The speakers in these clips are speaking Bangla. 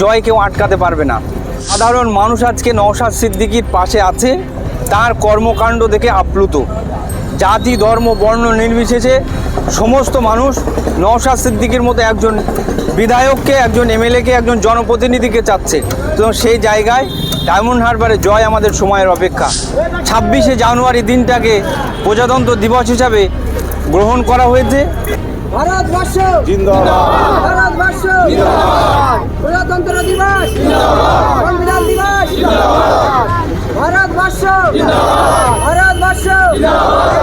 জয় কেউ আটকাতে পারবে না। সাধারণ মানুষ আজকে নওশাদ সিদ্দিকির পাশে আছে, তার কর্মকাণ্ড দেখে আপ্লুত। জাতি, ধর্ম, বর্ণ নির্বিশেষে সমস্ত মানুষ নওশাদ সিদ্দিকির মতো একজন বিধায়ককে, একজন এমএলএকে, একজন জনপ্রতিনিধিকে চাচ্ছে। তো সেই জায়গায় ডায়মন্ড হারবারে জয় আমাদের সময়ের অপেক্ষা। ছাব্বিশে জানুয়ারি দিনটাকে প্রজাতন্ত্র দিবস হিসাবে গ্রহণ করা হয়েছে। ভারতবর্ষ। জিন্দাবাদ। ভারতবর্ষ। প্রজাতন্ত্র দিবস। সংবিধান দিবস। ভারতবর্ষ। ভারতবর্ষ।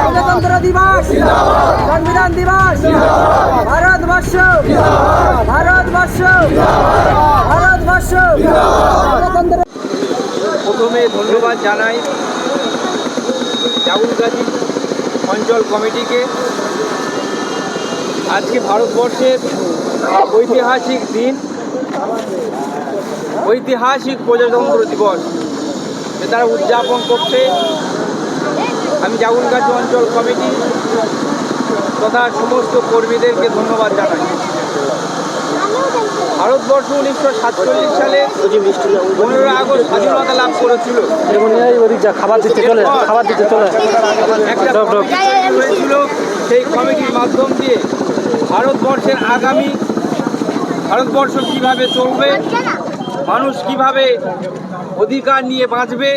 প্রজাতন্ত্র দিবস। সংবিধান দিবস। ভারতবর্ষ। ভারতবর্ষ। ভারতবর্ষ। প্রজাতন্ত্র প্রথমে ধন্যবাদ জানাই জাগুলগাছি অঞ্চল কমিটিকে। আজকে ভারতবর্ষের ঐতিহাসিক দিন। ঐতিহাসিক প্রজাতন্ত্র দিবস। তারা উদযাপন করছে। আমি জাগুলগাছি অঞ্চল কমিটি তথা সমস্ত কর্মীদেরকে ধন্যবাদ জানাই। ভারতবর্ষ উনিশশো সাতচল্লিশ সালে পনেরো আগস্ট স্বাধীনতা লাভ করেছিল। খাবার দিতে চলে খাবার দিতে চলে। একটা হয়েছিল। সেই কমিটির মাধ্যম দিয়ে ভারতবর্ষের আগামী ভারতবর্ষ কীভাবে চলবে, মানুষ কীভাবে অধিকার নিয়ে বাঁচবে,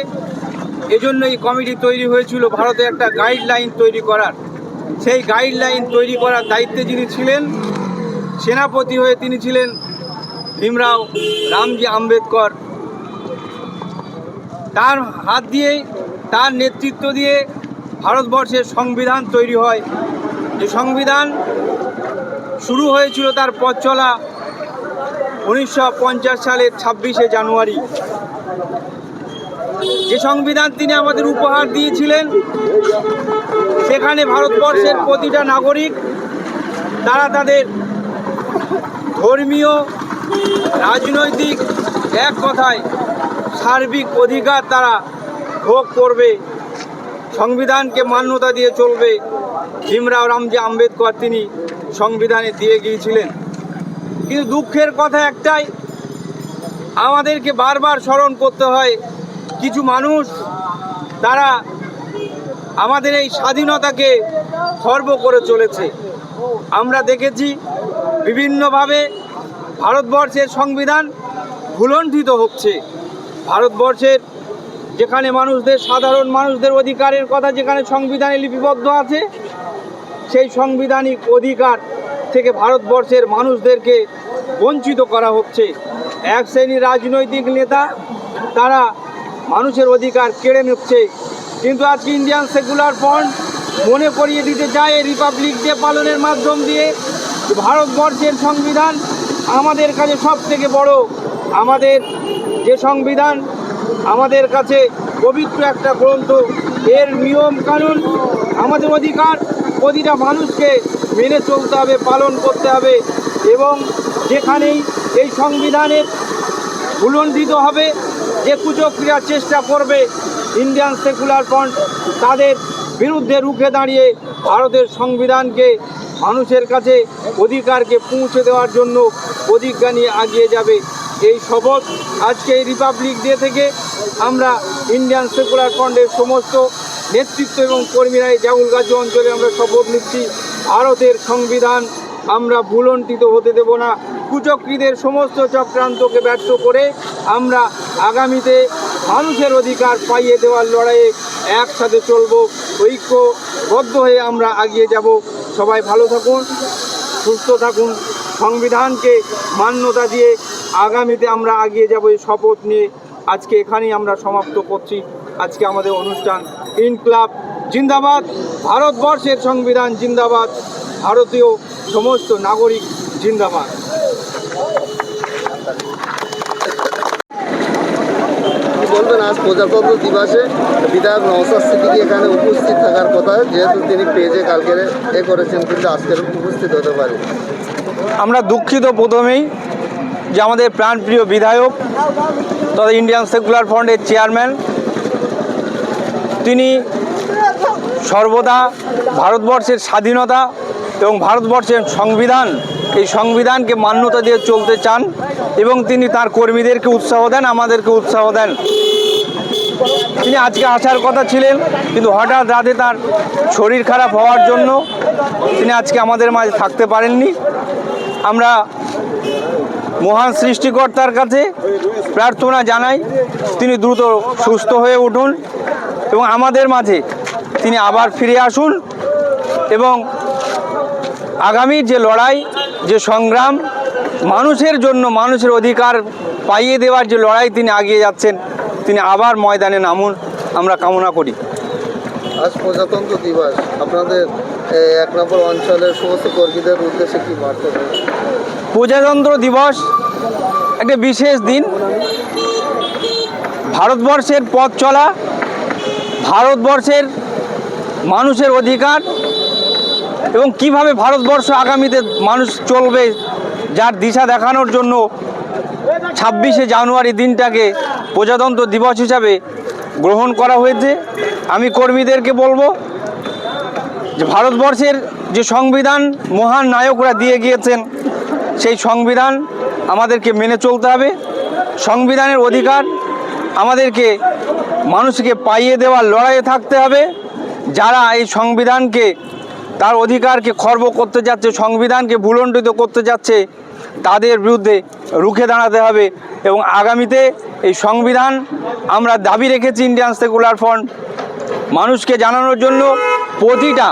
এজন্য এই কমিটি তৈরি হয়েছিল, ভারতে একটা গাইডলাইন তৈরি করার। সেই গাইডলাইন তৈরি করার দায়িত্বে যিনি ছিলেন, সেনাপতি হয়ে তিনি ছিলেন ভীমরাও রামজি আম্বেদকর। তার হাত দিয়েই তার নেতৃত্ব দিয়ে ভারতবর্ষের সংবিধান তৈরি হয়। যে সংবিধান শুরু হয়েছিল তার পথ চলা উনিশশো পঞ্চাশ সালের ছাব্বিশে জানুয়ারি। যে সংবিধান তিনি আমাদের উপহার দিয়েছিলেন, সেখানে ভারতবর্ষের প্রতিটা নাগরিক, তারা তাদের ধর্মীয়, রাজনৈতিক এক কথায় সার্বিক অধিকার তারা ভোগ করবে। সংবিধানকে মান্যতা দিয়ে চলবে। ভীমরাও রামজি আম্বেদকর তিনি সংবিধানে দিয়ে গিয়েছিলেন। কিন্তু দুঃখের কথা একটাই, আমাদেরকে বারবার স্মরণ করতে হয়, কিছু মানুষ তারা আমাদের এই স্বাধীনতাকে খর্ব করে চলেছে। আমরা দেখেছি বিভিন্নভাবে ভারতবর্ষের সংবিধান ভুলণ্ঠিত হচ্ছে। ভারতবর্ষের যেখানে মানুষদের, সাধারণ মানুষদের অধিকারের কথা যেখানে সংবিধানে লিপিবদ্ধ আছে, সেই সাংবিধানিক অধিকার থেকে ভারতবর্ষের মানুষদেরকে বঞ্চিত করা হচ্ছে। এক শ্রেণির রাজনৈতিক নেতা, তারা মানুষের অধিকার কেড়ে নিচ্ছে। কিন্তু আজকে ইন্ডিয়ান সেকুলার ফ্রন্ট মনে করিয়ে দিতে চায় রিপাবলিক ডে পালনের মাধ্যম দিয়ে ভারতবর্ষের সংবিধান আমাদের কাছে সব থেকে বড়। আমাদের যে সংবিধান আমাদের কাছে পবিত্র একটা গ্রন্থ। এর নিয়ম কানুন, আমাদের অধিকার, প্রতিটা মানুষকে মেনে চলতে হবে, পালন করতে হবে এবং যেখানেই এই সংবিধানের ভুলণ্ঠিত হবে, যে কুচক্রিয়ার চেষ্টা করবে ইন্ডিয়ান সেকুলার ফ্রন্ট তাদের বিরুদ্ধে রুখে দাঁড়িয়ে ভারতের সংবিধানকে, মানুষের কাছে অধিকারকে পৌঁছে দেওয়ার জন্য প্রতিজ্ঞা নিয়ে এগিয়ে যাবে। এই শপথ আজকে এই রিপাবলিক ডে থেকে আমরা ইন্ডিয়ান সেকুলার ফ্রন্টের সমস্ত নেতৃত্ব এবং কর্মীরা এই জাগুলগাছি অঞ্চলে আমরা শপথ নিচ্ছি। ভারতের সংবিধান আমরা ভুলণ্ঠিত হতে দেব না। কুচক্রীদের সমস্ত চক্রান্তকে ব্যর্থ করে আমরা আগামীতে মানুষের অধিকার পাইয়ে দেওয়ার লড়াইয়ে একসাথে চলব। ঐক্যবদ্ধ হয়ে আমরা এগিয়ে যাব। সবাই ভালো থাকুন, সুস্থ থাকুন। সংবিধানকে মান্যতা দিয়ে আগামীতে আমরা এগিয়ে যাব এই শপথ নিয়ে। আজকে এখানেই আমরা সমাপ্ত করছি। আজকে আমাদের অনুষ্ঠান ইনক্লাব জিন্দাবাদ ভারতবর্ষের সংবিধান জিন্দাবাদ ভারতীয় সমস্ত নাগরিক জিন্দাবাদ। বলবেন আজ প্রজাতন্ত্র দিবসে বিধায়ক নওসাদ সিদ্দিকি এখানে উপস্থিত থাকার কথা যেহেতু তিনি পেজে কালকে এ করেছেন কিন্তু আজকের উপস্থিত হতে পারে আমরা দুঃখিত প্রথমেই। যে আমাদের প্রাণপ্রিয় বিধায়ক তথা ইন্ডিয়ান সেকুলার ফ্রন্টের চেয়ারম্যান, তিনি সর্বদা ভারতবর্ষের স্বাধীনতা এবং ভারতবর্ষের সংবিধান, এই সংবিধানকে মান্যতা দিয়ে চলতে চান এবং তিনি তার কর্মীদেরকে উৎসাহ দেন, আমাদেরকে উৎসাহ দেন। তিনি আজকে আসার কথা ছিলেন, কিন্তু হঠাৎ রাতে তার শরীর খারাপ হওয়ার জন্য তিনি আজকে আমাদের মাঝে থাকতে পারেননি। আমরা মহান সৃষ্টিকর্তার কাছে প্রার্থনা জানাই। তিনি দ্রুত সুস্থ হয়ে উঠুন এবং আমাদের মাঝে তিনি আবার ফিরে আসুন এবং আগামীর যে লড়াই, যে সংগ্রাম, মানুষের জন্য মানুষের অধিকার পাইয়ে দেওয়ার যে লড়াই তিনি আগিয়ে যাচ্ছেন, তিনি আবার ময়দানে নামুন। আমরা কামনা করি। আজ প্রজাতন্ত্র দিবস। আপনাদের এক নম্বর অঞ্চলের সমস্ত কর্মীদের উদ্দেশ্যে কি বার্তা প্রজাতন্ত্র দিবস, একটা বিশেষ দিন। ভারতবর্ষের পথ চলা, ভারতবর্ষের মানুষের অধিকার এবং কীভাবে ভারতবর্ষ আগামীতে মানুষ চলবে, যার দিশা দেখানোর জন্য ছাব্বিশে জানুয়ারি দিনটাকে প্রজাতন্ত্র দিবস হিসাবে গ্রহণ করা হয়েছে। আমি কর্মীদেরকে বলব যে ভারতবর্ষের যে সংবিধান মহান নায়করা দিয়ে গিয়েছেন, সেই সংবিধান আমাদেরকে মেনে চলতে হবে। সংবিধানের অধিকার আমাদেরকে মানুষকে পাইয়ে দেওয়ার লড়াইয়ে থাকতে হবে। যারা এই সংবিধানকে, তার অধিকারকে খর্ব করতে যাচ্ছে, সংবিধানকে ভুলণ্ডিত করতে যাচ্ছে, তাদের বিরুদ্ধে রুখে দাঁড়াতে হবে এবং আগামীতে এই সংবিধান আমরা দাবি রেখেছি ইন্ডিয়ান সেকুলার ফ্রন্ট। মানুষকে জানানোর জন্য প্রতিটা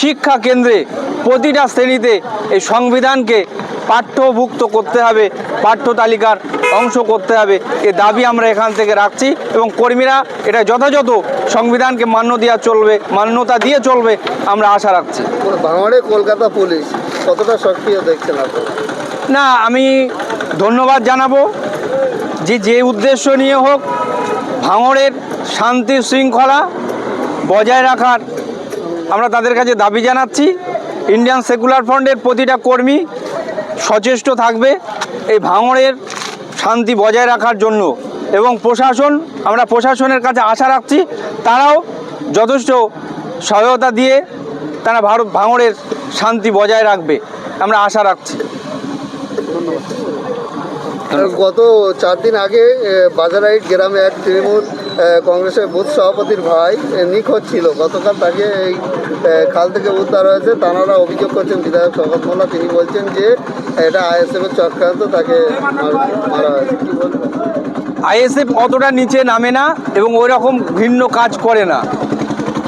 শিক্ষা কেন্দ্রে প্রতিটা শ্রেণীতে এই সংবিধানকে পাঠ্যভুক্ত করতে হবে পাঠ্য তালিকার অংশ করতে হবে। এ দাবি আমরা এখান থেকে রাখছি এবং কর্মীরা এটা যথাযথ সংবিধানকে মান্য দেওয়া চলবে মান্যতা দিয়ে চলবে আমরা আশা রাখছি। ভাঙড়ে কলকাতা পুলিশ কতটা সক্রিয় দেখছেন না আমি ধন্যবাদ জানাব যে যে উদ্দেশ্য নিয়ে হোক ভাঙড়ের শান্তি শৃঙ্খলা বজায় রাখার আমরা তাদের কাছে দাবি জানাচ্ছি ইন্ডিয়ান সেকুলার ফ্রন্টের প্রতিটা কর্মী সচেষ্ট থাকবে এই ভাঙড়ের শান্তি বজায় রাখার জন্য এবং প্রশাসন, আমরা প্রশাসনের কাছে আশা রাখছি, তারাও যথেষ্ট সহায়তা দিয়ে তারা ভারত, ভাঙড়ের শান্তি বজায় রাখবে। আমরা আশা রাখছি। গত চার দিন আগে বাজারাইট গ্রামে এক তৃণমূল কংগ্রেসের বুথ সভাপতির ভাই নিখোঁজ ছিল। গতকাল তাকে এই খাল থেকে উদ্ধার হয়েছে। তারা অভিযোগ করছেন বিধায়ক শকত মোল্লা তিনি বলছেন যে এটা আইএসএফের চক্রান্ত তাকে মার- হয়েছে। আইএসএফ অতটা নিচে নামে না এবং ওই রকম ভিন্ন কাজ করে না।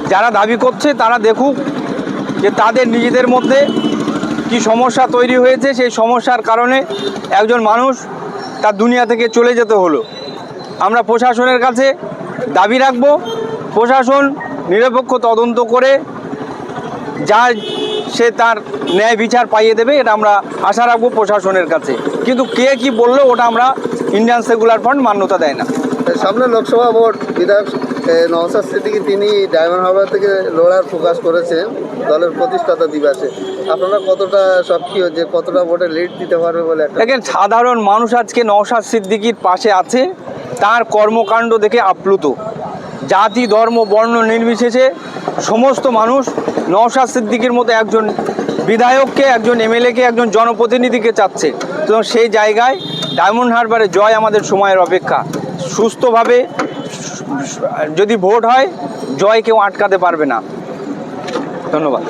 যারা দাবি করছে তারা দেখুক যে তাদের নিজেদের মধ্যে কি সমস্যা তৈরি হয়েছে। সেই সমস্যার কারণে একজন মানুষ তার দুনিয়া থেকে চলে যেতে হলো। আমরা প্রশাসনের কাছে দাবি রাখব, প্রশাসন নিরপেক্ষ তদন্ত করে যা সে তার ন্যায় বিচার পাইয়ে দেবে, এটা আমরা আশা রাখব প্রশাসনের কাছে। কিন্তু কে কি বলল, ওটা আমরা ইন্ডিয়ান সেকুলার ফান্ড মান্যতা দেয় না। সামনে লোকসভা ভোট, বিধায়ক নওশাদ সিদ্দিকী তিনি ডায়মন্ড হারবার থেকে লড়ার প্রকাশ করেছেন দলের প্রতিষ্ঠাতা দিবসে। আপনারা কতটা সক্রিয় যে কতটা ভোটে লিড দিতে পারবে বলে দেখেন, সাধারণ মানুষ আজকে নওশাদ সিদ্দিকির পাশে আছে, তার কর্মকাণ্ড দেখে আপ্লুত। জাতি, ধর্ম, বর্ণ নির্বিশেষে সমস্ত মানুষ নওশাদ সিদ্দিকির মতো একজন বিধায়ককে, একজন এমএলএকে, একজন জনপ্রতিনিধিকে চাচ্ছে। তো সেই জায়গায় ডায়মন্ড হারবারে জয় আমাদের সময়ের অপেক্ষা। সুস্থভাবে যদি ভোট হয় জয় কেউ আটকাতে পারবে না। ধন্যবাদ।